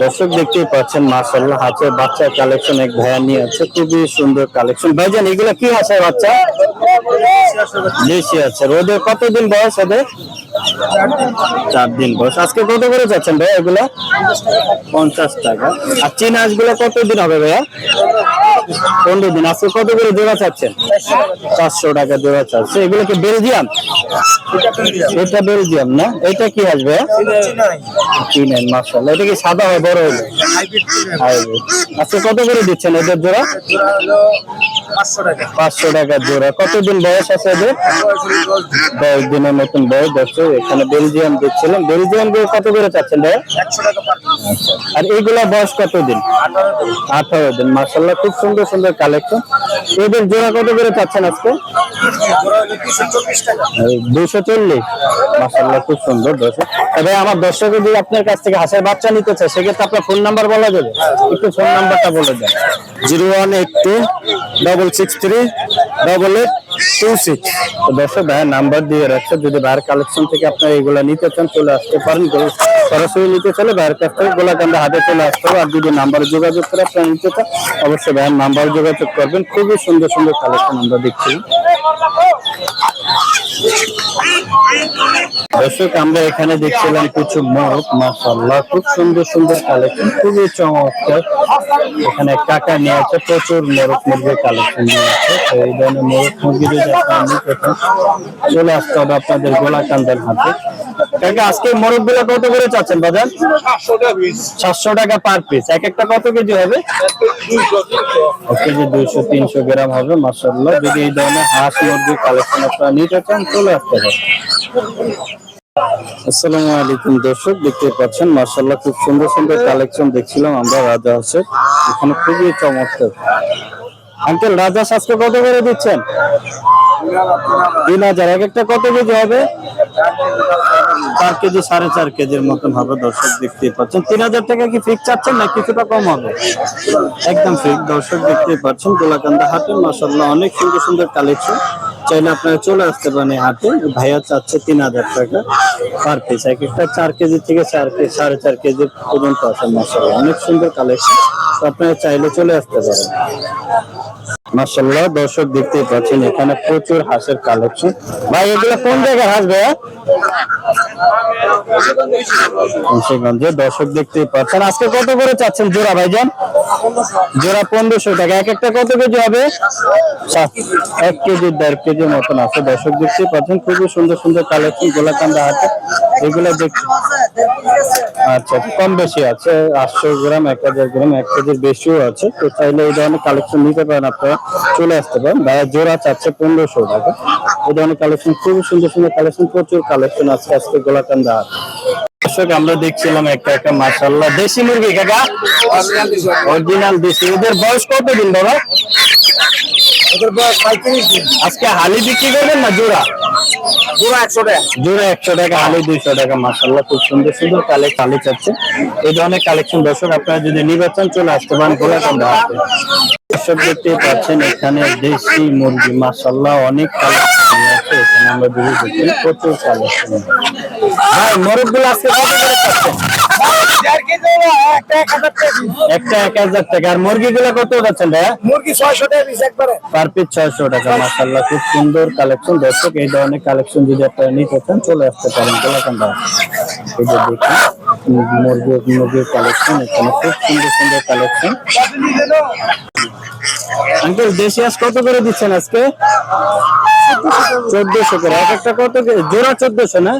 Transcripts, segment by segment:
দর্শক দেখতেই পাচ্ছেন মার্শাল্লাহ হাতে বাচ্চা কালেকশন এক ভাইয়া নিয়ে আছে, খুবই সুন্দর কালেকশন ভাইজান, এগুলো কি আছে বাচ্চা? দেশি আছে। ওদের কতদিন বয়স ওদের চার দিন বয়স। আজকে কত করে যাচ্ছেন ভাইয়া এগুলো? পঞ্চাশ টাকা। আর চীন হাঁসগুলো কতদিন হবে ভাইয়া? পনেরো দিন। আজকে কত করে দেওয়া চাচ্ছেন? চারশো টাকা দেওয়া চাচ্ছে। এগুলো কি বেলজিয়াম? এটা বেলজিয়াম না? এটা কি আসবে? চীনের মার্শাল এটা কি সাদা হয় বড় হলো? আজকে কত করে দিচ্ছেন এদের জোড়া? পাঁচশো টাকা। জোড়া। কতদিন বয়স আছে এদের? দশ দিনের মতন বয়স দশ এখানে বেলজিয়াম দিচ্ছিলাম বেলজিয়ামগুলো কত করে চাচ্ছেন ভাইয়া? আর এইগুলা বয়স কতদিন? আঠারো দিন। মাসাল্লাহ খুব সুন্দর সুন্দর কালেকশন এদের জোড়া কত করে চাচ্ছেন আজকে? দুইশো চল্লিশ। মাসাল্লাহ খুব সুন্দর দর্শক তবে আমার দর্শক যদি আপনার কাছ থেকে হাঁসের বাচ্চা নিতে চায় সেক্ষেত্রে আপনার ফোন নাম্বার বলা যাবে? একটু ফোন নাম্বারটা বলে দেন। Zero one eight two double six three double eight two six তো দর্শক ভাইয়ের নাম্বার দিয়ে রাখছে, যদি ভাইয়ের কালেকশন থেকে আপনার এগুলা নিতে চান, চলে আসতে পারেন। সরাসরি নিতে চলে ভাইয়ের কাছ থেকে গোলাকান্দা হাতে চলে আসতে হবে। আর যদি নাম্বার যোগাযোগ করে আপনার নিতে চান, অবশ্যই ভাইয়ের নাম্বার যোগাযোগ করবেন। খুবই সুন্দর সুন্দর কালেকশন আমরা দেখছি। দর্শক, আমরা এখানে দেখছিলাম কিছু মগ মাসাল্লাহ খুব সুন্দর সুন্দর কালেকশন খুবই চমৎকার। এখানে কাকা নিয়ে আছে, প্রচুর মোরগ মুরগির কালেকশন নিয়ে আছে। এই ধরনের মোরগ মুরগি যদি আপনার চলে আসতে হবে আপনাদের গোলাকান্দের হাতে কাকা আজকে মোরগগুলো কত করে চাচ্ছেন বাজার? সাতশো টাকা পার পিস এক একটা কত কেজি হবে? কেজি দুইশো, তিনশো গ্রাম হবে মাসাল্লাহ যদি এই ধরনের হাঁস মুরগির কালেকশন আপনারা নিতে চান, চলে আসতে হবে আসসালামু আলাইকুম দর্শক, দেখতে পাচ্ছেন মার্শাল্লাহ খুব সুন্দর সুন্দর কালেকশন দেখছিলাম আমরা, রাজা হাঁসের। এখানে খুবই চমৎকার। আঙ্কেল রাজা আজকে কত করে দিচ্ছেন? তিন হাজার। এক একটা কত কেজি হবে? চার কেজি, সাড়ে চার কেজির মতন হবে দর্শক দেখতেই পাচ্ছেন। তিন হাজার টাকা কি ফিক্স চাচ্ছেন না কিছুটা কম হবে? একদম ফিক্স দর্শক দেখতেই পাচ্ছেন, গোলাকান্দা হাটে মাসাল্লাহ অনেক সুন্দর সুন্দর কালেকশন চাইলে আপনারা চলে আসতে পারেন এই হাটে। ভাইয়া চাচ্ছে তিন হাজার টাকা পার পিস এক একটা চার কেজি থেকে চার কেজি সাড়ে চার কেজি পর্যন্ত আছে মাসাল্লাহ অনেক সুন্দর কালেকশন আপনারা চাইলে চলে আসতে পারেন। মাসাল্লাহ দর্শক দেখতেই পাচ্ছেন, এখানে প্রচুর হাঁসের কালেকশন ভাই, এগুলো কোন জায়গায় হাঁস ভাইয়া? মুন্সিগঞ্জে, দর্শক দেখতেই পাচ্ছেন। আজকে কত করে চাচ্ছেন জোড়া ভাইজান? জোড়া পনেরোশো টাকা। এক একটা কত কেজি হবে? এক কেজি, দেড় কেজি মতন আছে। দর্শক দেখতেই পাচ্ছেন, খুবই সুন্দর সুন্দর কালেকশন গোলাকান্দা হাটে এগুলো দেখ আচ্ছা কম বেশি আছে, আটশো গ্রাম, এক হাজার গ্রাম, এক কেজির বেশিও আছে। তো চাইলে এই ধরনের কালেকশন নিতে পারেন আপনারা। চলে আসতে পারেন। দাদা জোড়া চাচ্ছে পনেরোশো টাকা। এই ধরনের কালেকশন খুবই সুন্দর সুন্দর কালেকশন প্রচুর কালেকশন আছে আজকে গোলাকান্দা দর্শক আমরা দেখছিলাম একটা একটা মাসাল্লাহ দেশি মুরগি কাকা? অরিজিনাল দেশি। ওদের বয়স দিন। আজকে হালি বিক্রি করবেন না জোড়া? জোড়া একশো টাকা। জোড়া একশো টাকা হালি দুইশো টাকা মাসাল্লাহ খুব সুন্দর সুন্দর কালে কালি চাচ্ছে। এই ধরনের কালেকশন দর্শক আপনারা যদি নির্বাচন চলে আসতে পারেন গোলাকান্দা দর্শক দেখতে পাচ্ছেন এখানে দেশি মুরগি মাসাল্লাহ অনেক কালেকশন কালেকশন একটা এক হাজার টাকা আর মুরগি ছয়শো খুব সুন্দর কালেকশন দর্শক এই ধরনের কালেকশন যদি আপনারা নিতে চান চলে আসতে পারেন মুরগির কালেকশন এখানে খুব সুন্দর সুন্দর কালেকশন আঙ্কেল দেশি আজ কত করে দিচ্ছেন আজকে? চোদ্দশো করে। এক একটা কত জোড়া চোদ্দশো না?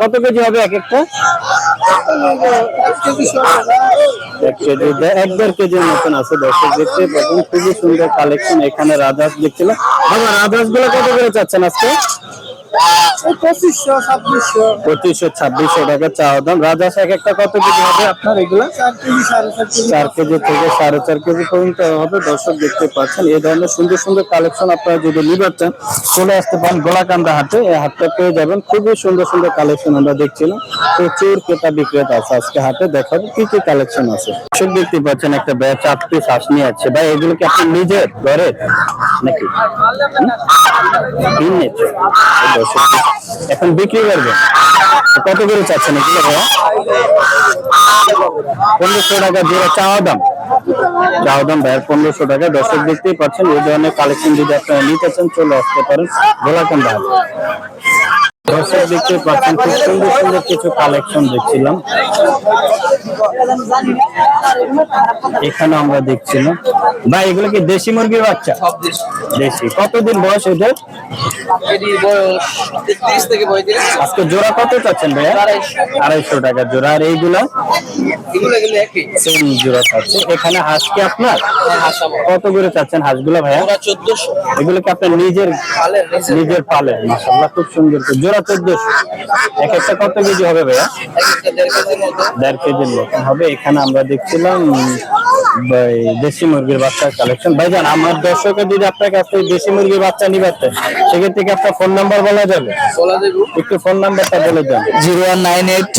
কত কেজি হবে এক একটা? এক কেজি এক দেড় কেজির মতন আছে দর্শক, দেখতে খুবই সুন্দর কালেকশন এখানে রাধাস দেখছিলাম বাবা রাধাসগুলো কত করে চাচ্ছেন আজকে? পঁচিশশো ছাব্বিশশো। পঁচিশশো ছাব্বিশশো টাকা চাওয়া দাম। রাজাস এক একটা কত কেজি হবে আপনার এগুলা? চার কেজি থেকে সাড়ে চার কেজি পর্যন্ত হবে। দর্শক দেখতে পাচ্ছেন এই ধরনের সুন্দর সুন্দর কালেকশন আপনারা যদি নিবার চান চলে আসতে পারেন গোলাকান্দা হাটে। এই হাটটা পেয়ে যাবেন। খুবই সুন্দর সুন্দর কালেকশন আমরা দেখছিলাম। প্রচুর ক্রেতা বিক্রেতা আছে আজকে হাটে। দেখাবো কি কি কালেকশন আছে। দর্শক দেখতে পাচ্ছেন একটা ব্যাচ চার পিস নিয়ে আছে। ভাই এগুলো কি আপনি নিজের ঘরে নাকি? কিনেছে? এখন বিক্রি করবে। কত করে চাচ্ছেন এগুলো ভাইয়া? পনেরোশো টাকা জোড়া চাওয়া দাম। চাওয়া দাম পনেরোশো টাকা। দর্শক দেখতেই পাচ্ছেন, এই ধরনের কালেকশন যদি আপনারা নিতে চান, চলে আসতে পারেন গোলাকান্দা হাট। দর্শক দেখতে পাচ্ছেন খুব সুন্দর সুন্দর কিছু কালেকশন দেখছিলাম। এখানে আমরা দেখছিলাম। ভাই এগুলো কি দেশি মুরগির বাচ্চা? দেশি। কতদিন বয়স পঁয়ত্রিশ। আজকে জোড়া কত চাচ্ছেন ভাইয়া? আড়াইশো। টাকা জোড়া। আর এইগুলা? সেম জোড়া চাচ্ছে। এখানে হাঁস কি আপনার? কত করে চাচ্ছেন হাঁসগুলো ভাইয়া? এগুলো কি আপনার নিজের? নিজের। পালে মাসাল্লাহ খুব সুন্দর। জোড়া চোদ্দশো এক একটা কত কেজি হবে ভাইয়া? দেড় কেজির মতো মতন হবে। এখানে আমরা দেখছিলাম দেশি মুরগির বাচ্চার কালেকশন ভাইজান আমার দর্শকের যদি আপনার কাছ থেকে দেশি মুরগির বাচ্চা নিবে সেক্ষেত্রে কি আপনার ফোন নাম্বার বলা যাবে? একটু ফোন নাম্বারটা বলে দেন। Zero one nine eight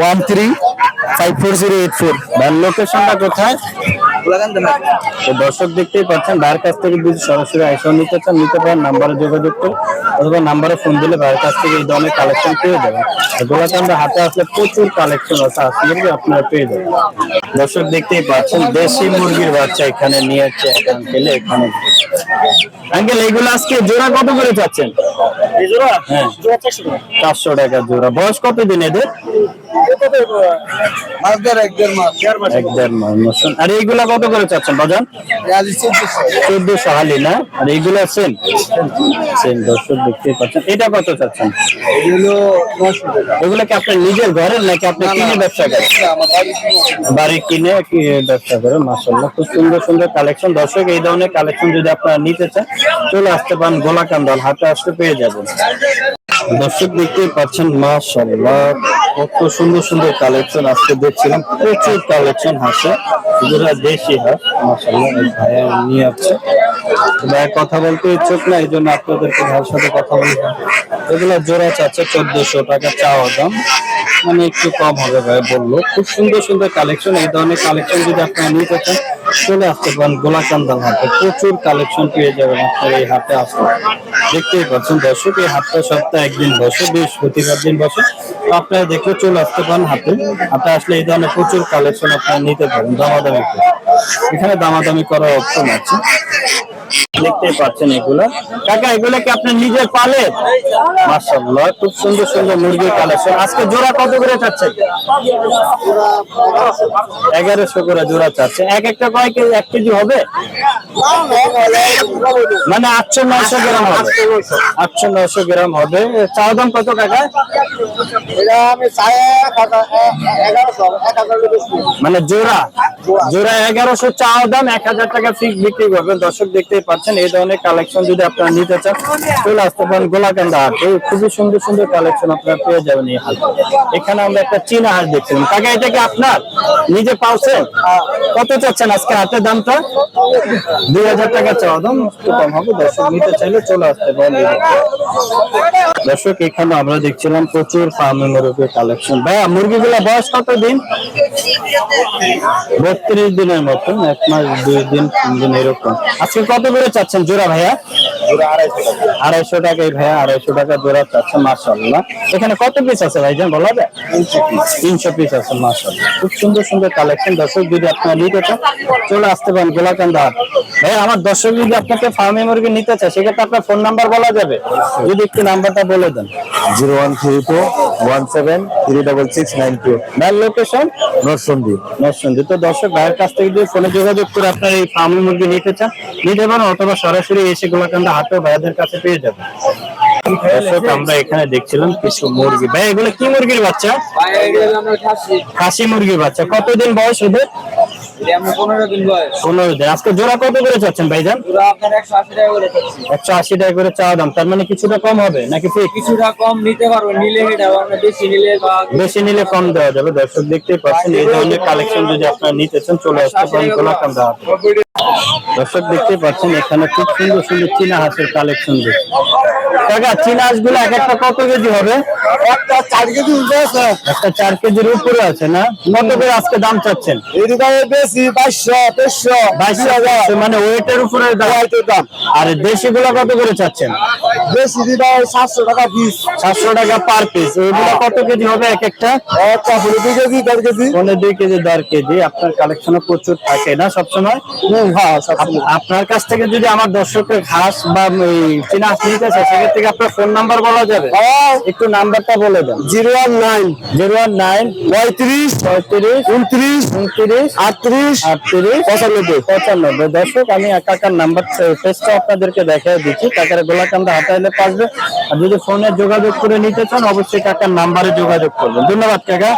one three five four zero eight four. লোকেশনটা কোথায়? তো দর্শক দেখতেই পাচ্ছেন ভাইয়ের কাছ থেকে যদি সরাসরি আইসা নিতে চান নিতে পারেন নাম্বারে যোগাযোগ অথবা নাম্বারে ফোন দিলে ভাইয়ের কাছ থেকে এই ধরনের কালেকশন পেয়ে যাবেন। হাতে আসলে প্রচুর কালেকশন আছে আসলে আপনারা পেয়ে যাবেন। দর্শক দেখতেই পাচ্ছেন দেশি মুরগির বাচ্চা এখানে নিয়ে যাচ্ছে এক আঙ্কেলে এখানে। আঙ্কেল এইগুলো আজকে জোড়া কত করে চাচ্ছেন? হ্যাঁ। চারশো টাকা। জোড়া। বয়স কত দিন এদের? মাছ দেড় এক দেড় মাস। এক দেড় মাস মতন। আর এইগুলা কত করে চাচ্ছেন বাজান? চোদ্দশো। চোদ্দশো হালি না? আর এইগুলো সেম? সেম দর্শক দেখতেই পাচ্ছেন। এটা কত চাচ্ছেন? এগুলো কি আপনার নিজের ঘরের নাকি আপনি কিনে ব্যবসা করেন? বাড়ি কিনে ব্যবসা করে মাসাল্লাহ খুব সুন্দর সুন্দর কালেকশন দর্শক এই ধরনের কালেকশন যদি আপনারা নিতে চান চলে আসতে পারেন গোলাকান্দাল হাতে আসতে পেয়ে যাবেন। দর্শক দেখতেই পাচ্ছেন মাশাল্লাহ কত সুন্দর সুন্দর কালেকশন আজকে দেখছিলাম, প্রচুর কালেকশন হাসে এগুলা দেশি হাঁস মাশাল্লাহ ভাইয়া নিয়ে আসছে। কথা বলতে ইচ্ছুক না, এই জন্য আপনাদেরকে ভাইয়ের সাথে কথা বললাম এগুলো জোড়া চাচ্ছে চোদ্দশো টাকা চাওয়া দাম মানে একটু কম হবে ভাই বলল। খুব সুন্দর সুন্দর কালেকশন এই ধরনের কালেকশন যদি আপনারা নিতে চান, চলে আসতে পারেন গোলাকান্দাল হাটে। প্রচুর কালেকশন পেয়ে যাবেন আপনার এই হাটে আসলে দেখতেই পাচ্ছেন, দর্শক, এই হাটটা সপ্তাহে একদিন বসে, বৃহস্পতিবার দিন বসে। তো আপনারা দেখলে চলে আসতে পারেন হাতে হাতে আসলে এই ধরনের প্রচুর কালেকশন আপনারা নিতে পারেন, দামাদামি এখানে দামাদামি করার অপশন আছে। দেখতেই পাচ্ছেন এগুলা। কাকা, এগুলা কি আপনার নিজের পালে মাশাআল্লাহ, খুব সুন্দর সুন্দর মুরগির কালেকশন আজকে জোড়া কত করে চাচ্ছেন এগারোশো করে জোড়া চাচ্ছে। এক একটা কয় কেজি এক কেজি হবে? মানে আটশো নয়শো গ্রাম হবে। আটশো নয়শো গ্রাম হবে। চাও দাম কত বেশি মানে জোড়া। জোড়া এগারোশো চাও দাম এক হাজার টাকা ফিক্স বিক্রি করবেন। দর্শক দেখতেই পাচ্ছেন, এই ধরনের কালেকশন যদি আপনারা নিতে চান, চলে আসতে পারেন গোলাকান্দা হাট। এই খুবই সুন্দর সুন্দর কালেকশন আপনারা পেয়ে যাবেন এই হাট। এখানে আমরা একটা চীনা হাট দেখছিলাম কাকা, এটা কি আপনার? নিজে পাওছেন? কত চাচ্ছেন আজকে হাটের দামটা? দুই হাজার টাকা চাওয়া দাম, একটু কম হবে, দর্শক নিতে চাইলে চলে আসতে পারেন। দর্শক, এখানে আমরা দেখছিলাম প্রচুর ফার্মে মুরগির কালেকশন ভাইয়া, মুরগিগুলা বয়স কত দিন বত্রিশ দিনের মতন, এক মাস, দুই দিন, তিন দিন এরকম। আজকে কত করে চাচ্ছেন জোড়া ভাইয়া? আড়াইশো টাকা। ভাইয়া আড়াইশো টাকা জোড়া চাচ্ছে মাসাল্লাহ এখানে কত পিস আছে ভাইজান বলা যায়? তিনশো পিস আছে খুব সুন্দর সুন্দর কালেকশন দর্শক যদি আপনারা নিতে চান চলে আসতে পারেন গোলাকান্দা হাট। ভাই আমার দর্শক যদি আপনাকে ফার্মে মুরগি নিতে চায় সেক্ষেত্রে আপনার ফোন নাম্বার বলা যাবে। যদি একটু নাম্বারটা বলে দেন। Zero one three two one seven three double six nine two. ভাইয়ের লোকেশন নরসন্দী। নরসিংদী তো দর্শক ভাইয়ের কাছ থেকে যদি ফোনে যোগাযোগ করে আপনার এই ফার্মের মুরগি নিতে চান নিতে পারেন অথবা সরাসরি এসে গোলাকান্দা হাটে ভাইয়াদের কাছে পেয়ে যাবেন দর্শক আমরা এখানে দেখছিলাম কিছু মুরগি। ভাই এগুলো কি মুরগির বাচ্চা? খাসি মুরগির বাচ্চা। কতদিন বয়স ওদের? পনেরো দিন বয়স। পনেরো দিন। আজকে জোড়া কত করে চাচ্ছেন ভাইজান? একশো আশি টাকা করে খাচ্ছি একশো আশি টাকা করে চাওয়া দাম। তার মানে কিছুটা কম হবে নাকি কিছুটা কম নিতে পারব নিলে বেশি নিলে বেশি নিলে কম দেওয়া যাবে। দর্শক দেখতেই পাচ্ছেন এই ধরনের কালেকশন যদি আপনারা নিতে চান চলে আসতে পারেন দর্শক দেখতেই পাচ্ছেন এখানে খুব সুন্দর সুন্দর চীনা হাঁসের কালেকশন দেখছি কাকা চীনা হাঁসগুলো এক একটা কত কেজি হবে? একটা চার কেজি আছে। একটা চার কেজির উপরে আছে না? কত করে আজকে দাম চাচ্ছেন? এই দোকানে বেশি বাইশশো তেইশশো বাইশ মানে ওয়েটের উপরে দাম। আর দেশি গুলা কত করে চাচ্ছেন? বেশি দিবা সাতশো টাকা পিস সাতশো টাকা পার পিস এগুলো কত কেজি হবে এক একটা? একটা হলো দুই কেজি দেড় কেজি। পনেরো দুই কেজি দেড় কেজি। আপনার কালেকশনে প্রচুর থাকে না সবসময়? হ্যাঁ আপনার কাছ থেকে যদি আমার দর্শকের ঘাস বা এই চিনা হাঁস নিতে চায় সেক্ষেত্রে আপনার ফোন নাম্বার বলা যাবে? একটু নাম্বারটা বলে দেন। Zero one nine. Zero one nine. পঁয়ত্রিশ। পঁয়ত্রিশ। উনত্রিশ। উনত্রিশ। আটত্রিশ। আটত্রিশ। পঁচানব্বই। পঁচানব্বই। দর্শক আমি কাকার নাম্বার পেজটা আপনাদেরকে দেখাই দিচ্ছি। কাকার গোলাকান্দা হাটাইলে পাসবে আর যদি ফোনে যোগাযোগ করে নিতে চান, অবশ্যই কাকার নাম্বারে যোগাযোগ করবেন। ধন্যবাদ, কাকা।